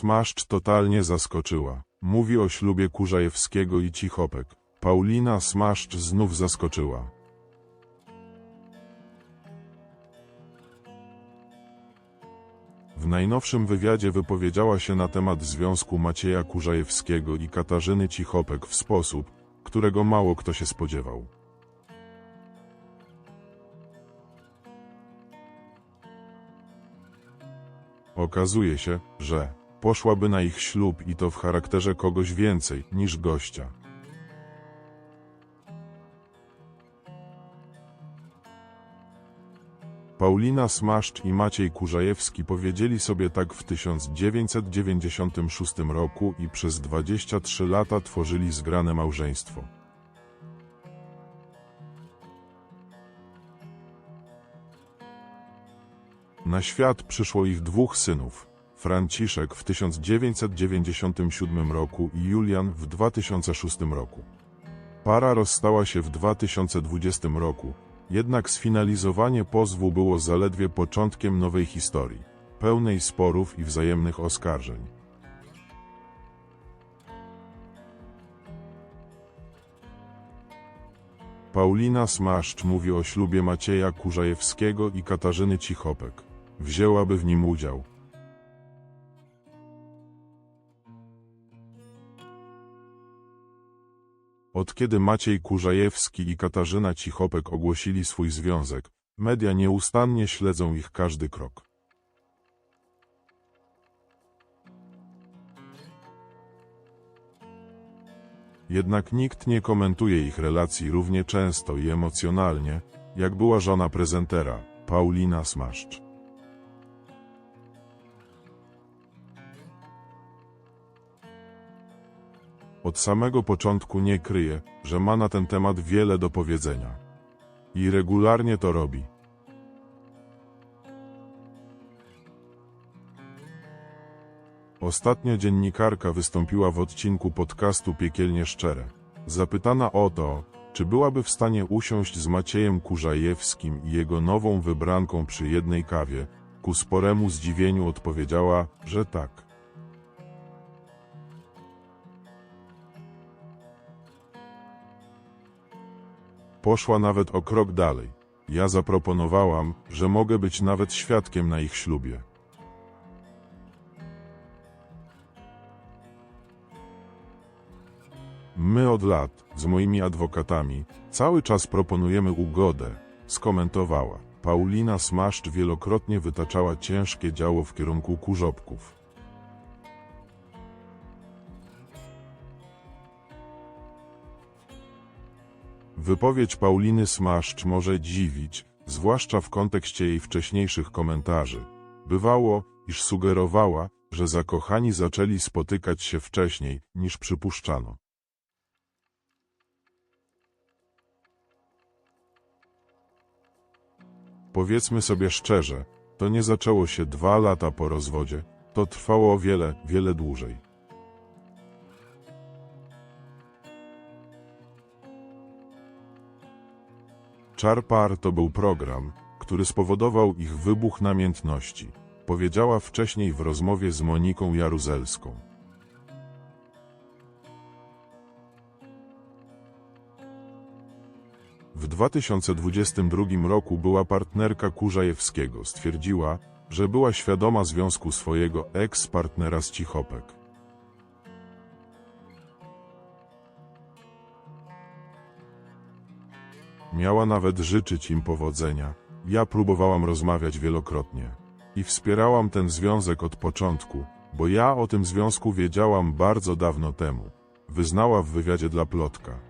Smaszcz totalnie zaskoczyła. Mówi o ślubie Kurzajewskiego i Cichopek. Paulina Smaszcz znów zaskoczyła. W najnowszym wywiadzie wypowiedziała się na temat związku Macieja Kurzajewskiego i Katarzyny Cichopek w sposób, którego mało kto się spodziewał. Okazuje się, że poszłaby na ich ślub i to w charakterze kogoś więcej niż gościa. Paulina Smaszcz i Maciej Kurzajewski powiedzieli sobie tak w 1996 roku i przez 23 lata tworzyli zgrane małżeństwo. Na świat przyszło ich dwóch synów. Franciszek w 1997 roku i Julian w 2006 roku. Para rozstała się w 2020 roku, jednak sfinalizowanie pozwu było zaledwie początkiem nowej historii, pełnej sporów i wzajemnych oskarżeń. Paulina Smaszcz mówi o ślubie Macieja Kurzajewskiego i Katarzyny Cichopek. Wzięłaby w nim udział. Od kiedy Maciej Kurzajewski i Katarzyna Cichopek ogłosili swój związek, media nieustannie śledzą ich każdy krok. Jednak nikt nie komentuje ich relacji równie często i emocjonalnie, jak była żona prezentera, Paulina Smaszcz. Od samego początku nie kryje, że ma na ten temat wiele do powiedzenia. I regularnie to robi. Ostatnio dziennikarka wystąpiła w odcinku podcastu Piekielnie Szczere. Zapytana o to, czy byłaby w stanie usiąść z Maciejem Kurzajewskim i jego nową wybranką przy jednej kawie, ku sporemu zdziwieniu odpowiedziała, że tak. Poszła nawet o krok dalej. Ja zaproponowałam, że mogę być nawet świadkiem na ich ślubie. My od lat, z moimi adwokatami, cały czas proponujemy ugodę, skomentowała. Paulina Smaszcz wielokrotnie wytaczała ciężkie działo w kierunku kurzopków. Wypowiedź Pauliny Smaszcz może dziwić, zwłaszcza w kontekście jej wcześniejszych komentarzy. Bywało, iż sugerowała, że zakochani zaczęli spotykać się wcześniej, niż przypuszczano. Powiedzmy sobie szczerze, to nie zaczęło się dwa lata po rozwodzie, to trwało o wiele, wiele dłużej. Czar Par to był program, który spowodował ich wybuch namiętności, powiedziała wcześniej w rozmowie z Moniką Jaruzelską. W 2022 roku była partnerka Kurzajewskiego, stwierdziła, że była świadoma związku swojego eks-partnera z Cichopek. Miała nawet życzyć im powodzenia. Ja próbowałam rozmawiać wielokrotnie. I wspierałam ten związek od początku, bo ja o tym związku wiedziałam bardzo dawno temu. Wyznała w wywiadzie dla Plotka.